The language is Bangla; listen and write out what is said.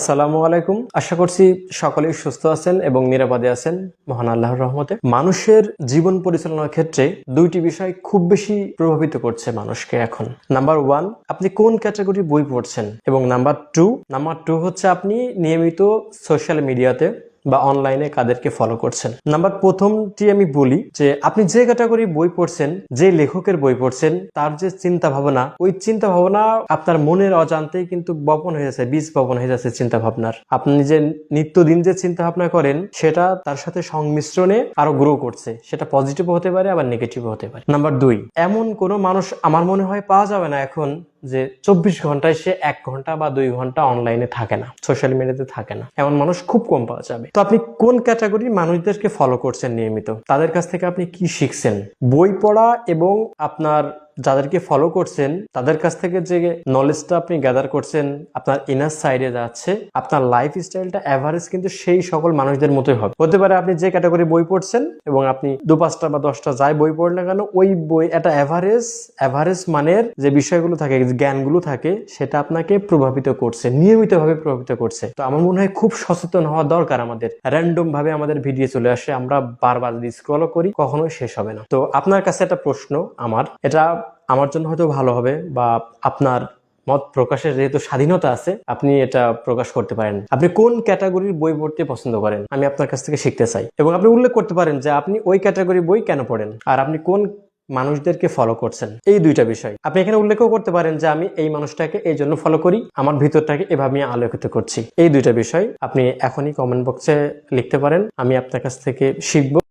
আসসালামু আলাইকুম। আশা করছি সকলেই সুস্থ আছেন এবং নিরাপদে আছেন। মহান আল্লাহর রহমতে। মানুষের জীবন পরিচালনার ক্ষেত্রে দুইটি বিষয় খুব বেশি প্রভাবিত করছে মানুষকে এখন। নাম্বার ওয়ান আপনি কোন ক্যাটাগরি বই পড়ছেন? এবং নাম্বার টু নাম্বার টু হচ্ছে আপনি নিয়মিত সোশ্যাল মিডিয়াতে বা অনলাইনে কাদেরকে ফলো করছেন। নাম্বার প্রথমটি আমি বলি যে, আপনি যে ক্যাটাগরি বই পড়ছেন, যে লেখকের বই পড়ছেন, তার যে চিন্তা ভাবনা ওই চিন্তা ভাবনা আপনার মনের অজান্তেই কিন্তু বপন হয়ে যাচ্ছে, বীজ বপন হয়ে যাচ্ছে চিন্তা ভাবনার আপনি যে নিত্যদিন যে চিন্তা ভাবনা করেন, সেটা তার সাথে সংমিশ্রণে আরও গ্রো করছে। সেটা পজিটিভ হতে পারে, আবার নেগেটিভ হতে পারে। নাম্বার দুই, এমন কোনো মানুষ আমার মনে হয় পাওয়া যাবে না এখন যে চব্বিশ ঘন্টায় সে এক ঘণ্টা বা দুই ঘণ্টা অনলাইনে থাকে না সোশ্যাল মিডিয়াতে থাকে না। এমন মানুষ খুব কম পাওয়া যাবে। তো আপনি কোন ক্যাটাগরির মানুষদেরকে ফলো করছেন নিয়মিত? তাদের কাছ থেকে আপনি কি শিখছেন? বই পড়া এবং আপনার যাদেরকে ফলো করছেন, তাদের কাছ থেকে যে নলেজটা আপনি গ্যাদার করছেন, আপনার ইনার সাইডে যাচ্ছে, আপনার লাইফ স্টাইলটা অ্যাভারেজ কিন্তু সেই সকল মানুষদের মতোই হবে। হতে পারে আপনি যে ক্যাটাগরি বই পড়ছেন এবং আপনি দু পাঁচটা বা দশটা যাই বই পড়েন না কেন, ওই বই একটা অ্যাভারেজ অ্যাভারেজ মানের যে বিষয়গুলো থাকে জ্ঞানগুলো থাকে, সেটা আপনাকে প্রভাবিত করছে, নিয়মিতভাবে প্রভাবিত করছে। তো আমার মনে হয় খুব সচেতন হওয়া দরকার আমাদের। র্যান্ডম ভাবে আমাদের ভিডিও চলে আসে, আমরা বারবার স্ক্রল করি, কখনোই শেষ হবে না। তো আপনার কাছে একটা প্রশ্ন আমার, এটা আমার জন্য হয়তো ভালো হবে বা আপনার মত প্রকাশের যেহেতু স্বাধীনতা আছে, আপনি এটা প্রকাশ করতে পারেন। আপনি কোন ক্যাটাগরির বই পড়তে পছন্দ করেন? আমি আপনার কাছ থেকে শিখতে চাই। এবং আপনি উল্লেখ করতে পারেন যে আপনি ওই ক্যাটাগরি বই কেন পড়েন আর আপনি কোন মানুষদেরকে ফলো করছেন। এই দুইটা বিষয়। আপনি এখানে উল্লেখও করতে পারেন যে আমি এই মানুষটাকে এই জন্য ফলো করি, আমার ভিতরটাকে এভাবে আমি আলোকিত করছি। এই দুইটা বিষয় আপনি এখনই কমেন্ট বক্সে লিখতে পারেন, আমি আপনার কাছ থেকে শিখব।